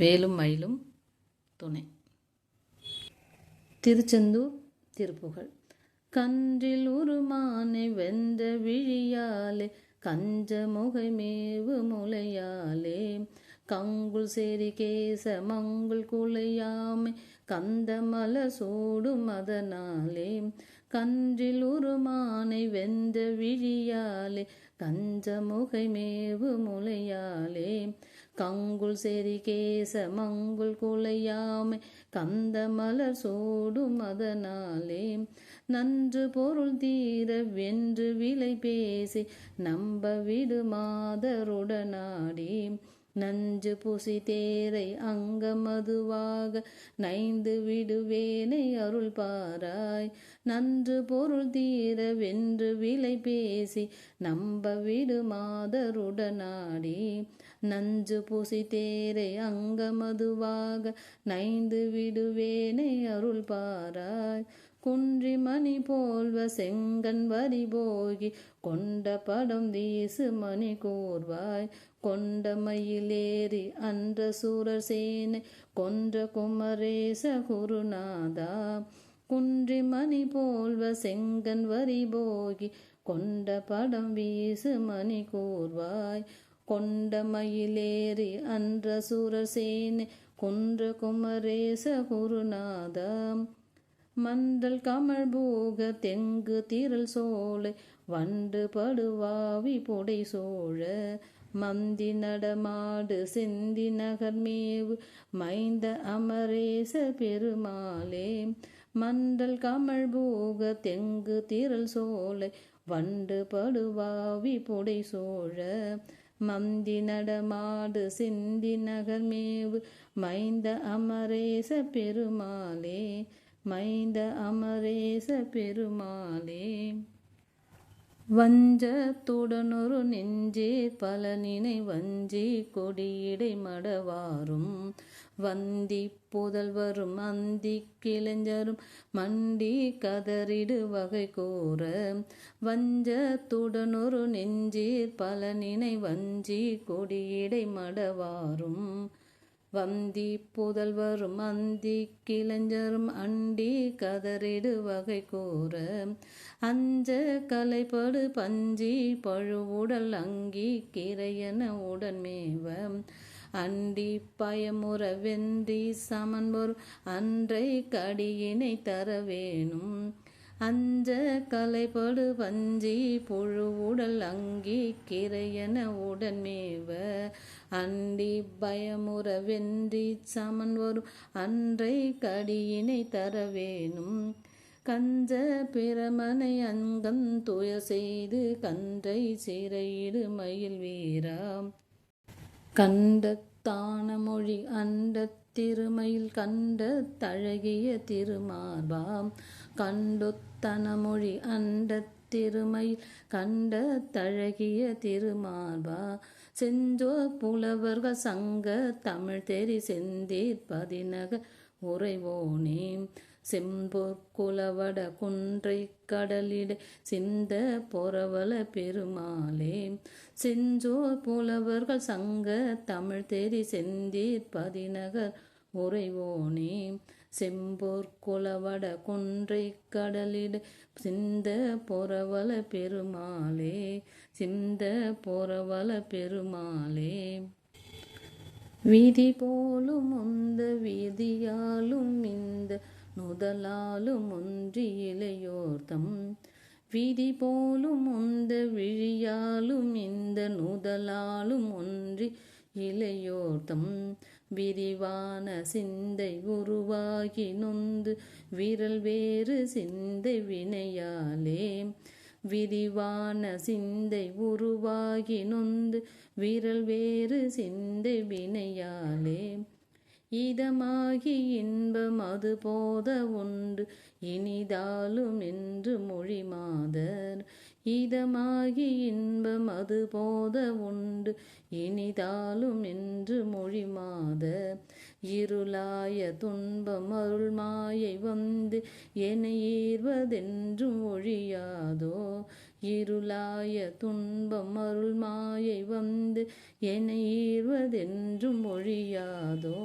வேலும் மயிலும் துணை. திருச்செந்தூர் திருப்புகழ். கன்றில் உருமானை வெந்த விழியாலே கஞ்ச முகைமேவு முலையாலே. கங்குள் சேரி கேச மங்குள் குலையாமை கந்தமல சூடும் அதனாலே. கன்றில் உருமானை வெந்த விழியாலே கஞ்ச முகைமேவு முலையாலே. கங்குல் செறி கேச மங்குல் குலையாமை கந்த மலர் சோடும் அதனாலே. நன்று பொருள் தீர வென்று விலை பேசி நம்ப விடு மாதருடனாடி. நஞ்சு புசி தேரை அங்க மதுவாக நைந்து விடுவேனை அருள் பாராய் நன்று பொருள் தீர வென்று விலை பேசி நம்ப விடு மாதருடனாடி. நஞ்சு புசி தேரை அங்க மதுவாக நைந்து விடுவேனை அருள் பாராய் குன்றி மணி போல்வ செங்கன் வரி போகி கொண்ட படம் வீசு மணி கூர்வாய். கொண்டமயிலேறி அன்ற சூரர் சேனை கொன்ற குமரேச குருநாதா. குன்றி மணி போல்வ செங்கன் வரி போகி கொண்ட படம் வீசு மணி கூர்வாய். கொண்ட மயிலேறி அன்ற சூரர் சேனை கொன்ற குமரேச குருநாதா. மண்டல் கமல் பூக தெங்கு திரள் சோலை வண்டு படுவாவி புடை சோழ. மந்தி நடமாடு சிந்தி நகர்மேவு மைந்த அமரேச பெருமாளே. மண்டல் கமல் பூக தெங்கு திரள் சோலை வண்டு படுவாவி புடை சோழ. மந்தி நடமாடு சிந்தி நகர்மேவு மைந்த அமரேச பெருமாளே. மைந்த அமரேச பெருமாளே. வஞ்சத்துடனொரு நெஞ்சே பல நினை வஞ்சி கொடியிடை மடவாரும். வந்தி புதல்வரும் அந்தி கிளைஞரும் மண்டி கதறிடு வகை கூற வஞ்சத்துடனொரு நெஞ்சீர் பல நினை வஞ்சி கொடியிடை மடவாரும். வந்தி புதல்வரும் அந்தி கிளைஞரும் அண்டி கதறிடு வகை கூற அஞ்ச கலைப்படு பஞ்சி பழுவுடல் அங்கி கிரையன உடன்மேவ அண்டி பயமுற வெந்தி சமன்பொரு அன்றை கடியினை தர வேணும் அஞ்ச கலைப்படு பஞ்சி உடல் அங்கி கிரையன உடன்மேவ அண்டி பயமுற வெந்தி சமன் வரும் அன்றை கடியினை தர வேணும் கஞ்ச பிரமனை அங்கம் துய செய்து கன்றை சிறையிடு மயில் வீராம் கண்டத்தான மொழி அண்ட திருமயில் கண்ட தழகிய திருமார்பாம். கண்டொத்தனமொழி அண்ட திருமயில் கண்ட தழகிய திருமார்பா. செஞ்சோ புலவர்கள் சங்க தமிழ் தெரி செந்தீர் பதினக உறைவோனே. செம்பொற் குலவட குன்றை கடலிட சிந்த பொறவல பெருமாளே. செஞ்சோர் புலவர்கள் சங்க தமிழ் தெரி செந்தீர் பதிநகர் உறைவோனே. செம்பொற் குலவட குன்றை கடலிட சிந்த பொறவல பெருமாளே. சிந்த பொறவல பெருமாளே. விதி போலும் உந்த வீதியாலும் இந்த நுதலாலும் ஒன்று இளையோர்த்தம் விதி போலும் உந்த விழியாலும் இந்த நுதலாலும் ஒன்றி இளையோர்த்தம் விரிவான சிந்தை உருவாகி நொந்து விரல் வேறு சிந்தை வினையாலே. விரிவான சிந்தை உருவாகி நொந்து விரல் வேறு சிந்தை வினையாலே. இதமாகி இன்பம் அது போத உண்டு. இனிதாலும் என்று மொழி மாதர். இதமாகி இன்பம் அது போத உண்டு. இனிதாலும் என்று மொழி மாதர். இருளாய துன்பம் அருள் மாயை வந்து என ஈர்வதென்றும் ஒழியாதோ. இருளாய துன்பம் அருள் மாயை வந்து என்னை ஈர்வதென்றும் ஒழியாதோ.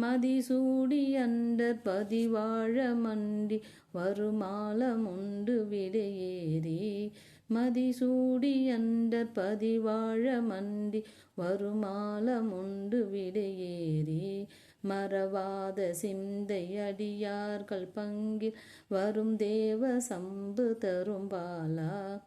மதிசூடி அண்டர் பதிவாழ மண்டி வருமாலமுண்டு விடையேறி. மதிசூடி அண்டர் பதிவாழ மண்டி வருமாலமுண்டு விடையேறி. மறவாத சிந்தை அடியார்கள் பங்கில் வரும் தேவ சம்பு தரும் பாலா.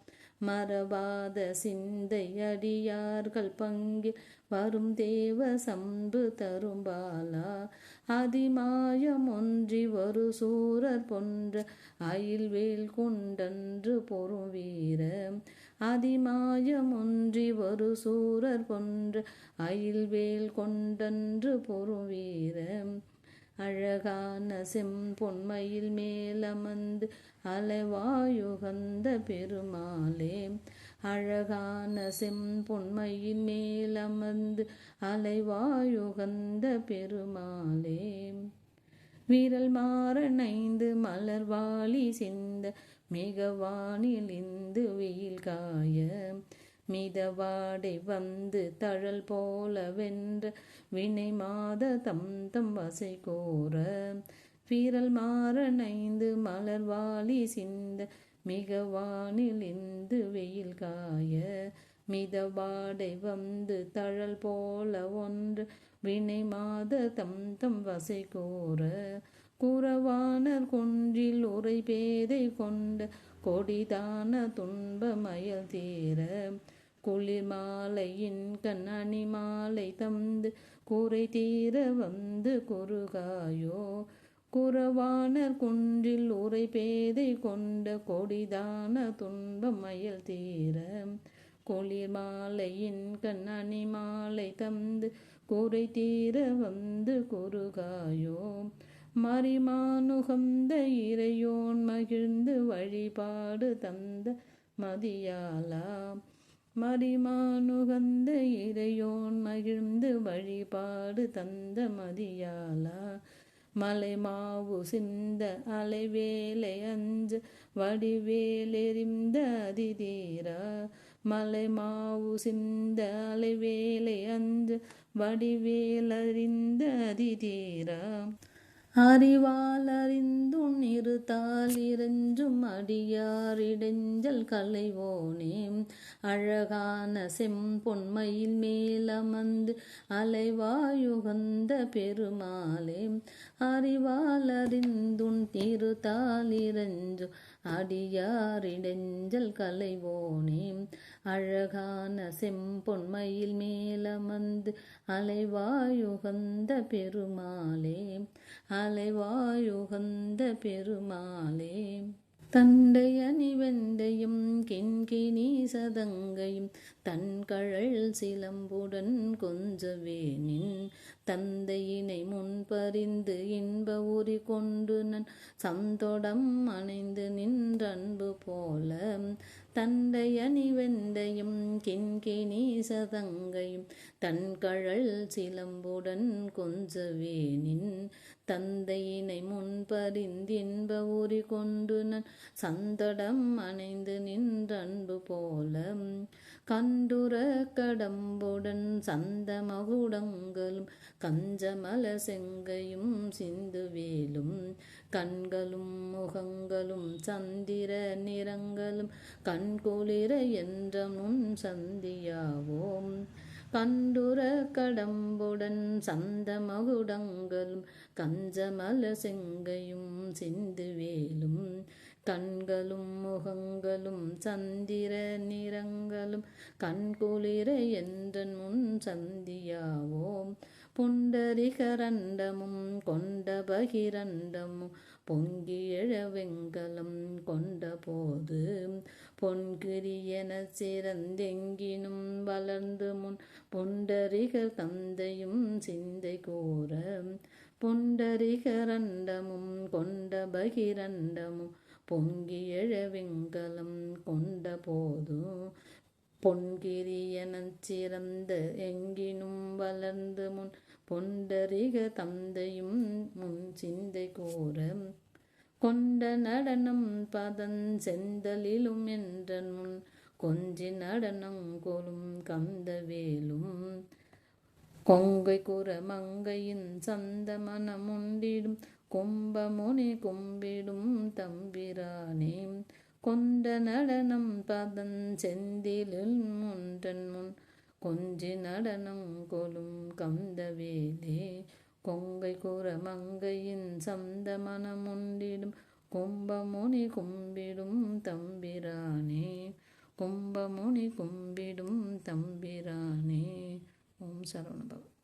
மறவாத சிந்தை அடியார்கள் பங்கில் வரும் தேவ சம்பு தரும்பாலா அதிமாயம் ஒன்றி ஒரு சூரர் போன்ற அயில்வேல் கொண்டன்று பொறும் வீர. அதிமாயம் ஒன்றி ஒரு சூரர் போன்ற அயில்வேல் கொண்டன்று பொறும் வீர. அழகான செம்பொன்மையில் மேலமர்ந்து அலைவாயுகந்த பெருமாளே. அழகான செம்பொன்மையின் மேலமர்ந்து அலைவாயுகந்த பெருமாளே. வீரல் மாறனைந்து மலர்வாளி சிந்த மிகவானில் வெயில் காய. மிதவாடை வந்து தழல் போல வென்ற வினை மாத தம் தம் வசை கோர. வீரல் மாறனைந்து மலர்வாளி சிந்த மிக வானில் இந்து வெயில் காய. மிதவாடை வந்து தழல் போல ஒன்று வினை மாத தம் தம் வசை கோர. குறவானர் குன்றில் உரை பேதை கொண்ட கொடிதான துன்பமயல் தீர. குளிர் மாலையின் கண்ணணி மாலை தந்து குறை தீர வந்து குறுகாயோ? குறவானர் குன்றில் உரை பேதை கொண்ட கொடிதான துன்பம் மயல் தீர. குளிர் மாலையின் கண்ணணி மாலை தந்து குறை தீர வந்து குறுகாயோ? மறிமானுகந்த இறையோன் மகிழ்ந்து வழிபாடு தந்த மதியாலா மறிமானுகந்த இறையோன் மகிழ்ந்து வழிபாடு தந்த மதியாலா மலை மாவு சிந்த அலைவேலை அஞ்சு வடிவேலெறிந்த அதிதீரா. மலை மாவு சிந்த அலைவேலை அஞ்சு வடிவேலறிந்த அதிதீரா. அறிவால் அறிந்து இருத்தால் இறைஞ்சும் அடியாரிடைஞ்சல் கலைவோனே. அழகான செம்பொன்மையில் மேலமர்ந்து அலைவாயுகந்த பெருமாளே. அறிவால் அறிந்தும் இருத்தால் இறைஞ்சும் அடியாரிடைஞ்சல் கலைவோனே. அழகான செம்பொன்மையில் மேலமர்ந்து அலைவாயுகந்த பெருமாளே. அலைவாயுகந்த பெருமாளே. தண்டை அணிவெண்டையும் கிண்கிணி சதங்கையும் தன் கழல் சிலம்புடன் கொஞ்சவேனின் தந்தையினை முன்பறிந்து இன்ப உரி கொண்டு நன் சந்தொடம் அணைந்து நின்றன்பு போல தந்தையணி வெந்தையும் கிண்கிணி சதங்கையும் தன் கழல் சிலம்புடன் கொஞ்சவேனின் தந்தையினை முன்பறிந்து இன்ப உரி கொண்டு நன் சந்தடம் அணைந்து நின்றன்பு போல கண் கண்டுர கடம்புடன் சந்த மகுடங்களும் கஞ்சமல செங்கையும் சிந்துவேலும் கண்களும் முகங்களும் சந்திர நிறங்களும் கண்குளிர என்றமும் சந்தியாவோம். கண்டுர கடம்புடன் சந்த மகுடங்களும் கஞ்சமல செங்கையும் சிந்துவேலும் கண்களும் முகங்களும் சந்திர நிறங்களும் கண்குளிர என்றன் முன் சந்தியாவோம். புண்டரிகரண்டமும் கொண்ட பகிரண்டமும் பொங்கி எழ வெங்கலம் கொண்ட போது பொன்கிரியன சிறந்தெங்கினும் வளர்ந்து முன் புண்டரிகர் தந்தையும் சிந்தை கூற. புண்டரிகரண்டமும் கொண்ட பகிரண்டமும் பொங்கியழ வெங்கலம் கொண்ட போதும் பொன்கிரியனன் சிறந்த எங்கினும் வளர்ந்து முன் பொண்டரிக தந்தையும் முன் சிந்தை கூற கொண்ட நடனம் பதன் செந்தலிலும் என்றன் முன் கொஞ்சி நடனம் கொலும் கந்தவேலும். கொங்கை குற மங்கையின் சந்த மனமுண்டிடும் கும்பமுனி கும்பிடும் தம்பிரானே. கொண்ட நடனம் பதஞ்செந்திலில் முன்றன் முன். கொஞ்சி நடனம் கொலும் கந்தவேலே. கொங்கை குரமங்கையின் சந்த மனமுண்டிடும் கும்பமுனி கும்பிடும் தம்பிரானே. கும்பமுனி கும்பிடும் தம்பிரானே. ஓம் சரவணபவன்